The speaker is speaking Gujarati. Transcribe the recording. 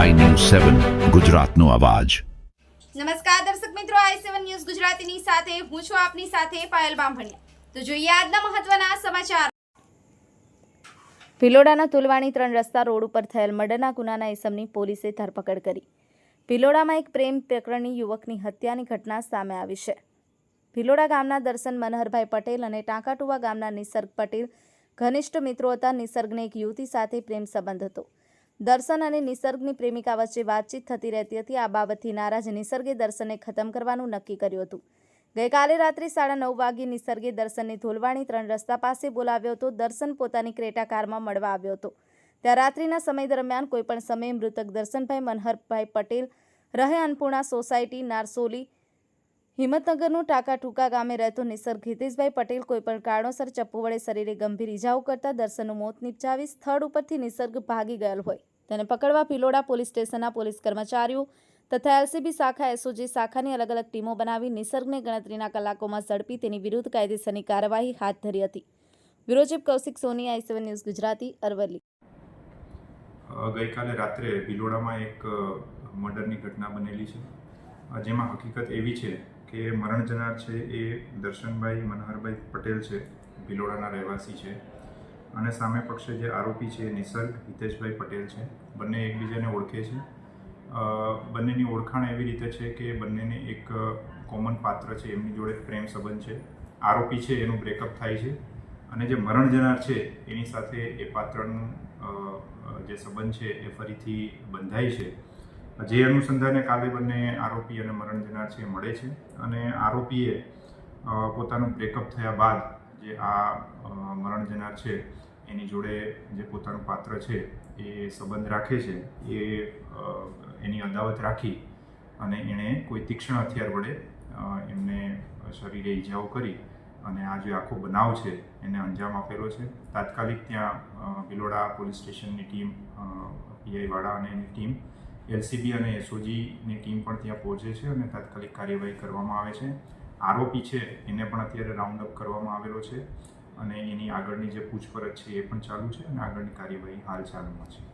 સેવન ગુજરાતનો અવાજ. નમસ્કાર દર્શક મિત્રો આઈ સેવન ન્યૂઝ ગુજરાતીની સાથે હું છું આપની સાથે પાયલ બામભણિયા. તો જોઈએ આજના મહત્વના સમાચાર. ભિલોડાના તુલવાણી ત્રણ રસ્તા રોડ ઉપર થયેલ મર્ડરના ગુનાના ઇસમની પોલીસે ધરપકડ કરી. ભિલોડામાં એક પ્રેમ પ્રકરણની યુવકની હત્યાની ઘટના સામે આવી છે. ભિલોડા ગામના દર્શન મનહરભાઈ પટેલ અને ટાંકાટુવા ગામના નિસર્ગ પટેલ ઘનિષ્ઠ મિત્રો હતા. નિસર્ગને એક યુવતી સાથે પ્રેમ સંબંધ હતો. દર્શન અને નિસર્ગની પ્રેમિકા વચ્ચે વાતચીત થતી રહેતી હતી. આ બાબતથી નારાજ નિસર્ગે દર્શનને ખતમ કરવાનું નક્કી કર્યું હતું. ગઈકાલે રાત્રે સાડા નવ વાગ્યે નિસર્ગે દર્શનને ધોલવાણી ત્રણ રસ્તા પાસે બોલાવ્યો હતો. દર્શન પોતાની ક્રેટા કારમાં મળવા આવ્યો હતો. ત્યાં રાત્રિના સમય દરમિયાન કોઈપણ સમયે મૃતક દર્શનભાઈ મનહરભાઈ પટેલ રહે અન્નપૂર્ણા સોસાયટી, નારસોલી, હિંમતનગરનું ટાંકા ટૂંકા ગામે રહેતો નિસર્ગ હિતેશભાઈ પટેલ કોઈપણ કારણોસર ચપ્પુ વડે શરીરે ગંભીર ઇજાઓ કરતા દર્શનનું મોત નિપજાવી સ્થળ ઉપરથી નિસર્ગ ભાગી ગયેલ હોય. તેને પકડવા ભિલોડા પોલીસ સ્ટેશનના પોલીસ કર્મચારીઓ તથા એલસીબી શાખા, એસઓજી શાખાની અલગ અલગ ટીમો બનાવી નિસર્ગને ગણતરીના કલાકોમાં ઝડપી તેની વિરુદ્ધ કાયદેસરની કાર્યવાહી હાથ ધરી હતી. Bureau Kaushik Soni, I seven news Gujarati, Aravalli. ગઈકાલે રાત્રે ભિલોડામાં એક મર્ડરની ઘટના બનેલી છે. જેમાં હકીકત એવી છે કે મરણ જનાર છે એ દર્શનભાઈ મનહરભાઈ પટેલ છે, ભિલોડાના રહેવાસી છે. અને સામે પક્ષે જે આરોપી છે એ નિસર્ગ, હિતેશભાઈ પટેલ છે. બંને એકબીજાને ઓળખે છે. બંનેની ઓળખાણ એવી રીતે છે કે બંનેને એક કોમન પાત્ર છે, એમની જોડે પ્રેમ સંબંધ છે. આરોપી છે, એનું બ્રેકઅપ થાય છે. અને જે મરણ જનાર છે, એની સાથે એ પાત્રનું જે સંબંધ છે, એ ફરીથી બંધાય છે. જે અનુસંધાને કાલે બંને આરોપી અને મરણ જનાર છે મળે છે. અને આરોપીએ પોતાનું બ્રેકઅપ થયા બાદ જે આ અ, મરણ જનાર છે એની જોડે જે પોતાનું પાત્ર છે એ સંબંધ રાખે છે એ એની અદાવત રાખી અને એણે કોઈ તીક્ષ્ણ હથિયાર વડે એમને શરીરે ઈજાઓ કરી અને આ જે આખો બનાવ છે એને અંજામ આપેલો છે. તાત્કાલિક ત્યાં બિલોડા પોલીસ સ્ટેશનની ટીમ પીઆઈવાળા અને એની ટીમ એલસીબી અને એસઓજીની ટીમ પણ ત્યાં પહોંચે છે અને તાત્કાલિક કાર્યવાહી કરવામાં આવે છે. આરોપી છે, એને પણ અત્યારે રાઉન્ડ અપ કરવામાં આવેલો છે અને એની આગળની જે પૂછપરછ છે એ પણ ચાલુ છે અને આગળની કાર્યવાહી હાલ ચાલુમાં છે.